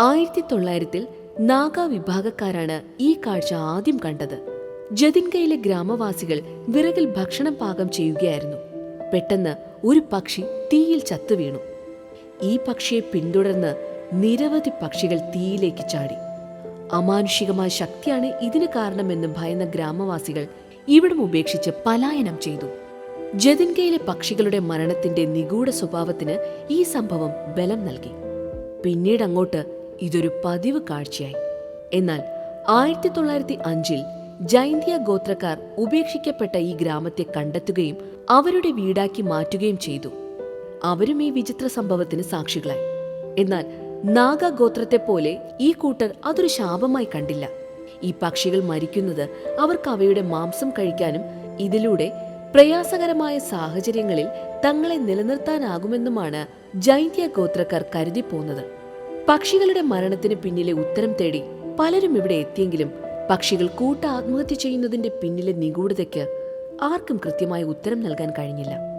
ആയിരത്തി തൊള്ളായിരത്തിൽ നാഗ വിഭാഗക്കാരാണ് ഈ കാഴ്ച ആദ്യം കണ്ടത്. ജതിൻകയിലെ ഗ്രാമവാസികൾ വിറകിൽ ഭക്ഷണം പാകം ചെയ്യുകയായിരുന്നു. പെട്ടെന്ന് ഒരു പക്ഷി തീയിൽ ചത്തു വീണു. ഈ പക്ഷിയെ പിന്തുടർന്ന് നിരവധി പക്ഷികൾ തീയിലേക്ക് ചാടി. അമാനുഷികമായ ശക്തിയാണ് ഇതിന് കാരണമെന്ന് ഭയന്ന ഗ്രാമവാസികൾ ഇവിടം ഉപേക്ഷിച്ച് പലായനം ചെയ്തു. ജതിൻകയിലെ പക്ഷികളുടെ മരണത്തിന്റെ നിഗൂഢ സ്വഭാവത്തിന് ഈ സംഭവം ബലം നൽകി. പിന്നീട് അങ്ങോട്ട് ഇതൊരു പതിവ് കാഴ്ചയായി. എന്നാൽ ആയിരത്തി തൊള്ളായിരത്തി അഞ്ചിൽ ജൈന്തിയ ഗോത്രക്കാർ ഉപേക്ഷിക്കപ്പെട്ട ഈ ഗ്രാമത്തെ കണ്ടെത്തുകയും അവരുടെ വീടാക്കി മാറ്റുകയും ചെയ്തു. അവരും ഈ വിചിത്ര സംഭവത്തിന് സാക്ഷികളായി. എന്നാൽ നാഗ ഗോത്രത്തെ പോലെ ഈ കൂട്ടർ അതൊരു ശാപമായി കണ്ടില്ല. ഈ പക്ഷികൾ മരിക്കുന്നത് അവർക്ക് അവയുടെ മാംസം കഴിക്കാനും ഇതിലൂടെ പ്രയാസകരമായ സാഹചര്യങ്ങളിൽ തങ്ങളെ നിലനിർത്താനാകുമെന്നുമാണ് ജൈന്തിയ ഗോത്രക്കാർ കരുതി കരുതിപ്പോന്നത്. പക്ഷികളുടെ മരണത്തിന് പിന്നിലെ ഉത്തരം തേടി പലരും ഇവിടെ എത്തിയെങ്കിലും പക്ഷികൾ കൂട്ട ആത്മഹത്യ ചെയ്യുന്നതിന്റെ പിന്നിലെ നിഗൂഢതയ്ക്ക് ആർക്കും കൃത്യമായ ഉത്തരം നൽകാൻ കഴിഞ്ഞില്ല